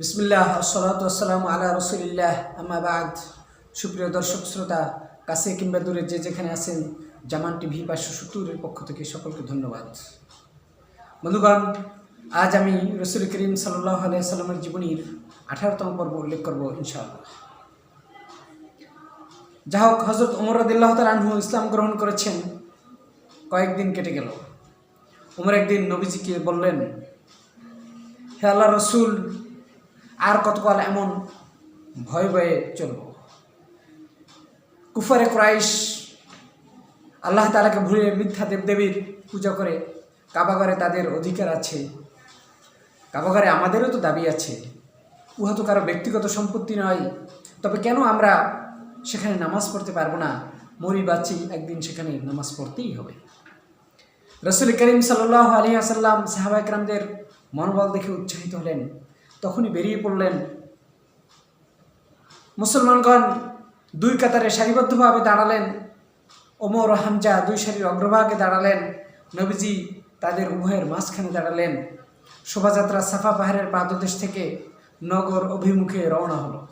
বিসমিল্লাহ সালাতাম আলা রসুলিল্লাহ আমাবাদ সুপ্রিয় দর্শক, শ্রোতা, কাছে কিংবা দূরে যে যেখানে আছেন, জামান টিভি বা সত্তরের পক্ষ থেকে সকলকে ধন্যবাদ। বন্ধুগণ, আজ আমি রসুল করিম সাল্লাহ সাল্লামের জীবনীর আঠারোতম পর্ব উল্লেখ করব ইনশাআল্লাহ। যা হোক হজরত উমর রদিল্লাহ আনহু ইসলাম গ্রহণ করেছেন, কয়েকদিন কেটে গেল। উমর একদিন নবীজিকে বললেন, হে আল্লাহ রসুল আর কতকাল এমন ভয় ভয়ে চলব? কুফারে ক্রাইশ আল্লাহ তালাকে ভুলে মিথ্যা দেবদেবীর পূজা করে কাবাগারে তাদের অধিকার আছে। কাবাগারে আমাদেরও তো দাবি আছে। উহা তো কারও ব্যক্তিগত সম্পত্তি নয়। তবে কেন আমরা সেখানে নামাজ পড়তে পারব না? মরি বাচ্চি একদিন সেখানে নামাজ পড়তেই হবে। রসুল করিম সাল্লাহ আলী আসাল্লাম সাহাবা একরামদের মনোবল দেখে উৎসাহিত হলেন। তখনই বেরিয়ে পড়লেন। মুসলমানগণ দুই কাতারে সারিবদ্ধভাবে দাঁড়ালেন। ওমর হামজা দুই সারির অগ্রভাগে দাঁড়ালেন। নবীজি তাদের উভয়ের মাঝখানে দাঁড়ালেন। শোভাযাত্রা সাফা পাহাড়ের পাদদেশ থেকে নগর অভিমুখে রওনা হলো।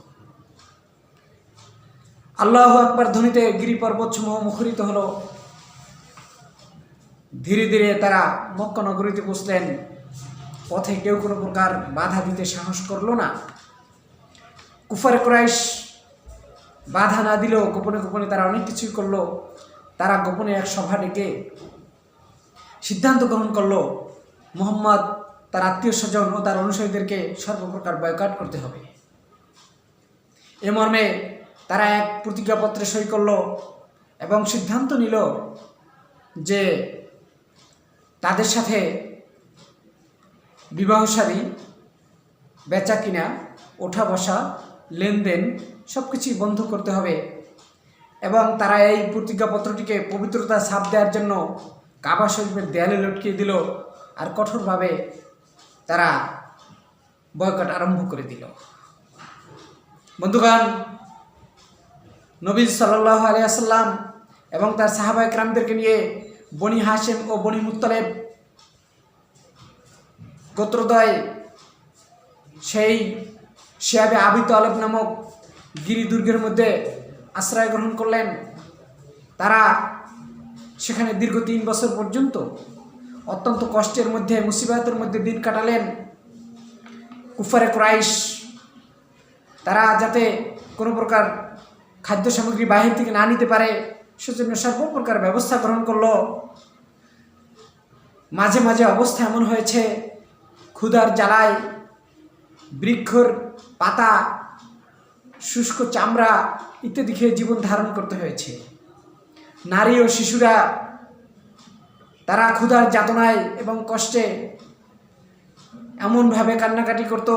আল্লাহ আকবর ধ্বনিতে গিরি পর্বতসমূহ মুখরিত হলো। ধীরে ধীরে তারা মক্কা নগরীতে পৌঁছলেন। পথে কেউ কোনো প্রকার বাধা দিতে সাহস করল না। কুফার ক্রাইশ বাধা না দিলেও গোপনে গোপনে তারা অনেক কিছুই করল। তারা গোপনে এক সভা ডেকে সিদ্ধান্ত গ্রহণ করল, মোহাম্মদ, তার আত্মীয় স্বজন ও তার অনুসারীদেরকে সর্বপ্রকার বয়কাট করতে হবে। এ মর্মে তারা এক প্রতিজ্ঞাপত্রে সই করল এবং সিদ্ধান্ত নিল যে তাদের সাথে বিবাহসারী বেচা কিনা, ওঠা বসা, লেনদেন সব কিছুই বন্ধ করতে হবে। এবং তারা এই প্রতিজ্ঞাপত্রটিকে পবিত্রতা ছাপ দেওয়ার জন্য কাবা শরীফের দেয়ালে লটকিয়ে দিল আর কঠোরভাবে তারা বয়কট আরম্ভ করে দিল। বন্ধুগণ, নবী সাল্লাহ আলিয়াসাল্লাম এবং তার সাহাবাই ক্রামদেরকে নিয়ে বনি হাসেম ও বনি মুত্তালেব গোত্রদয় সেই শিয়াবে আবি তালেব নামক গিরি দুর্গের মধ্যে আশ্রয় গ্রহণ করলেন। তারা সেখানে দীর্ঘ তিন বছর পর্যন্ত অত্যন্ত কষ্টের মধ্যে, মুসিবাতের মধ্যে দিন কাটালেন কুফারে ক্রাইশ। তারা যাতে কোনো প্রকার খাদ্য সামগ্রী বাহির থেকে না নিতে পারে, সেজন্য সর্বপ্রকার ব্যবস্থা গ্রহণ করল। মাঝে মাঝে অবস্থা এমন হয়েছে ক্ষুধার জ্বালায় বৃক্ষর পাতা, শুষ্ক চামড়া ইত্যাদি খেয়ে জীবন ধারণ করতে হয়েছে। নারী ও শিশুরা, তারা ক্ষুধার যাতনায় এবং কষ্টে এমনভাবে কান্নাকাটি করত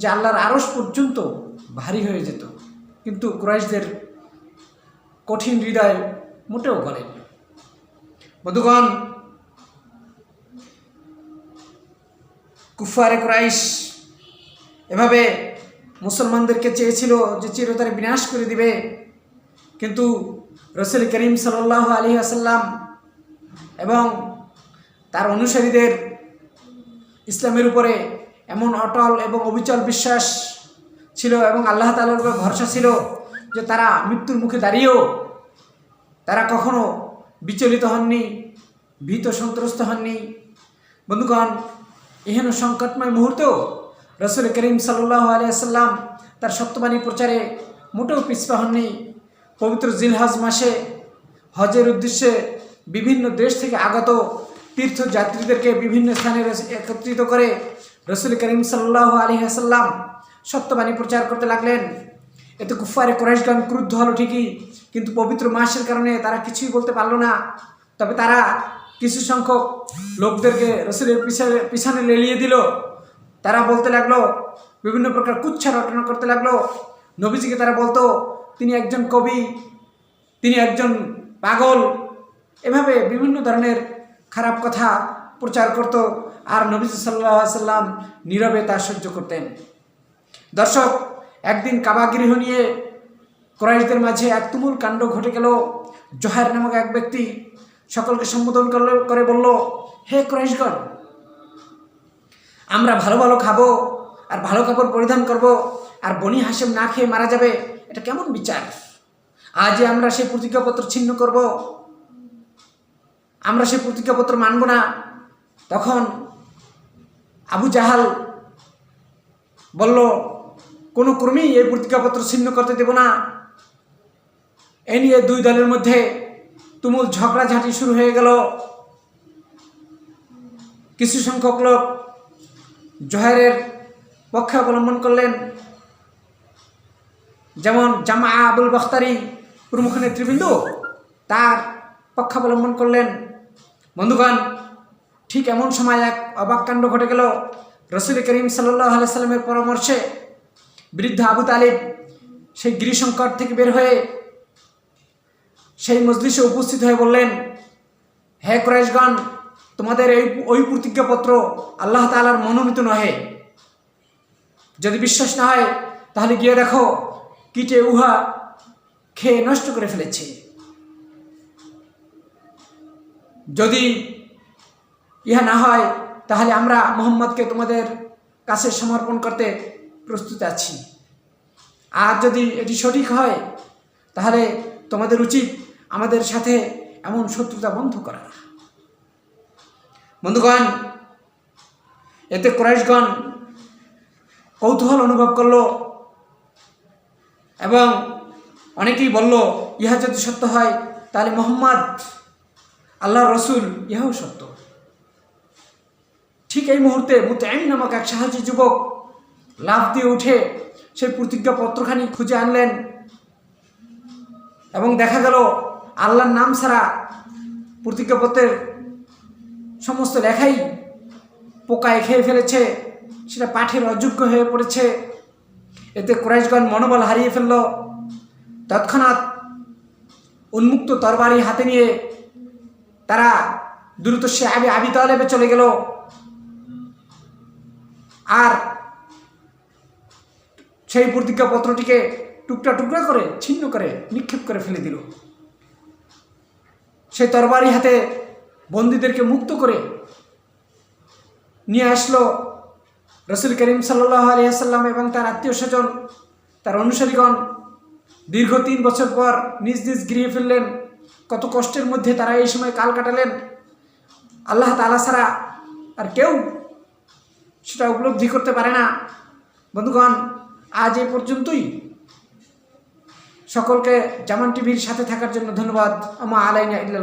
যে আল্লাহর আড়স পর্যন্ত ভারী হয়ে যেত। কিন্তু ক্রাইশদের কঠিন হৃদয় মোটেও গলেন বধুগণ কুফারে ক্রাইশ এভাবে মুসলমানদেরকে চেয়েছিল যে চিরতরে বিনাশ করে দিবে। কিন্তু রসুল করিম সাল্লাহ আলী আসাল্লাম এবং তার অনুসারীদের ইসলামের উপরে এমন অটল এবং অবিচল বিশ্বাস ছিল এবং আল্লাহ তালার উপরে ভরসা ছিল যে তারা মৃত্যুর মুখে দাঁড়িয়েও তারা কখনো বিচলিত হননি, ভীত সন্ত্রস্ত হননি। বন্ধুগণ এহেন সংকটময় মুহূর্তেও রসুল করিম সাল্লাহ আলিয়াল্লাম তার সত্যবাণী প্রচারে মোটেও পিছপা হননি। পবিত্র জিলহাজ মাসে হজের উদ্দেশ্যে বিভিন্ন দেশ থেকে আগত তীর্থযাত্রীদেরকে বিভিন্ন স্থানে একত্রিত করে রসুল করিম সাল্লাহ আলী আসাল্লাম সত্যবাণী প্রচার করতে লাগলেন। এতে কুফারে কোরাইশগণ ক্রুদ্ধ হলো ঠিকই, কিন্তু পবিত্র মাসের কারণে তারা কিছুই বলতে পারল না। তবে তারা কিছু সংখ্যক লোকদেরকে রসুলের পিছনে পিছনে লেলিয়ে দিল। তারা বলতে লাগল, বিভিন্ন প্রকার কুচ্ছা রটনা করতে লাগল। নবীজিকে তারা বলতো, তিনি একজন কবি, তিনি একজন পাগল। এভাবে বিভিন্ন ধরনের খারাপ কথা প্রচার করত আর নবীজি সাল্লাহ সাল্লাম নীরবে তা সহ্য করতেন। দর্শক, একদিন কাবাগৃহ নিয়ে ক্রাইশদের মাঝে এক তুমুল কাণ্ড ঘটে গেল। জহার নামক এক ব্যক্তি সকলকে সম্বোধন করল, করে বলল, হে ক্রাইশগণ, আমরা ভালো ভালো খাব আর ভালো কাপড় পরিধান করব আর বনি হাসেম না খেয়ে মারা যাবে, এটা কেমন বিচার? আজ আমরা সেই প্রতিজ্ঞাপত্র ছিন্ন করব, আমরা সেই প্রতিজ্ঞাপত্র মানব না। তখন আবু জাহাল বলল, কোনো ক্রমেই এই প্রতিজ্ঞাপত্র ছিন্ন করতে দেব না। এ নিয়ে দুই দলের মধ্যে তুমুল ঝগড়াঝাঁটি শুরু হয়ে গেল। কিছু সংখ্যক লোক জহেরের পক্ষে অবলম্বন করলেন। যেমন জামা আবুল বখতারি, প্রমুখ নেতৃবৃন্দ, তার পক্ষ অবলম্বন করলেন। বন্ধুগণ, ঠিক এমন সময় এক অবাক কাণ্ড ঘটে গেল। রসুল করিম সাল্লাহ সাল্লামের পরামর্শে বৃদ্ধ আবু তালিব সেই গিরিশঙ্কর থেকে বের হয়ে সেই মজলিসে উপস্থিত হয়ে বললেন, হে ক্রয়েশগণ তোমাদের এই ওই প্রতিজ্ঞাপত্র আল্লাহ তালার মনোনীত নহে। যদি বিশ্বাস না হয়, তাহলে গিয়ে দেখো কীটে উহা খেয়ে নষ্ট করে ফেলেছে। যদি ইহা না হয়, তাহলে আমরা মোহাম্মদকে তোমাদের কাছে সমর্পণ করতে প্রস্তুত আছি। আর যদি এটি সঠিক হয়, তাহলে তোমাদের উচিত আমাদের সাথে এমন শত্রুতা বন্ধ করা। বন্ধুগণ, এতে ক্রাইশগণ কৌতূহল অনুভব করল এবং অনেকেই বলল, ইহা যদি সত্য হয়, তাহলে মোহাম্মদ আল্লাহ রসুল ইহাও সত্য। ঠিক এই মুহূর্তে মুতাইম নামক এক সাহায্য যুবক লাভ দিয়ে উঠে সেই প্রতিজ্ঞাপত্রখানি খুঁজে আনলেন এবং দেখা গেল আল্লাহর নাম ছাড়া প্রতিজ্ঞাপত্রের সমস্ত লেখাই পোকায় খেয়ে ফেলেছে, সেটা পাঠের অযোগ্য হয়ে পড়েছে। এতে কুরাইশগণ মনোবল হারিয়ে ফেলল। তৎক্ষণাৎ উন্মুক্ত তরবারি হাতে নিয়ে তারা দ্রুত সে আবি আবি তালেবে চলে গেল। আর সেই প্রতিজ্ঞাপত্রটিকে টুকরা টুকরা করে, ছিন্ন করে, নিক্ষেপ করে ফেলে দিল। সেই তরবারি হাতে বন্দীদেরকে মুক্ত করে নিয়ে আসলো রসুল করিম সাল্লাহ আলিয়াল্লাম এবং তার আত্মীয় স্বজন, তার অনুসারীগণ। দীর্ঘ তিন বছর পর নিজ নিজ গিরিয়ে ফেললেন কত কষ্টের মধ্যে তারা এই সময় কাল কাটালেন। আল্লাহ তালা ছাড়া আর কেউ সেটা উপলব্ধি করতে পারে না। বন্ধুগণ, আজ এ পর্যন্তই। সকলকে জামান টিভির সাথে থাকার জন্য ধন্যবাদ। আমা আলাইনা ইল্লাল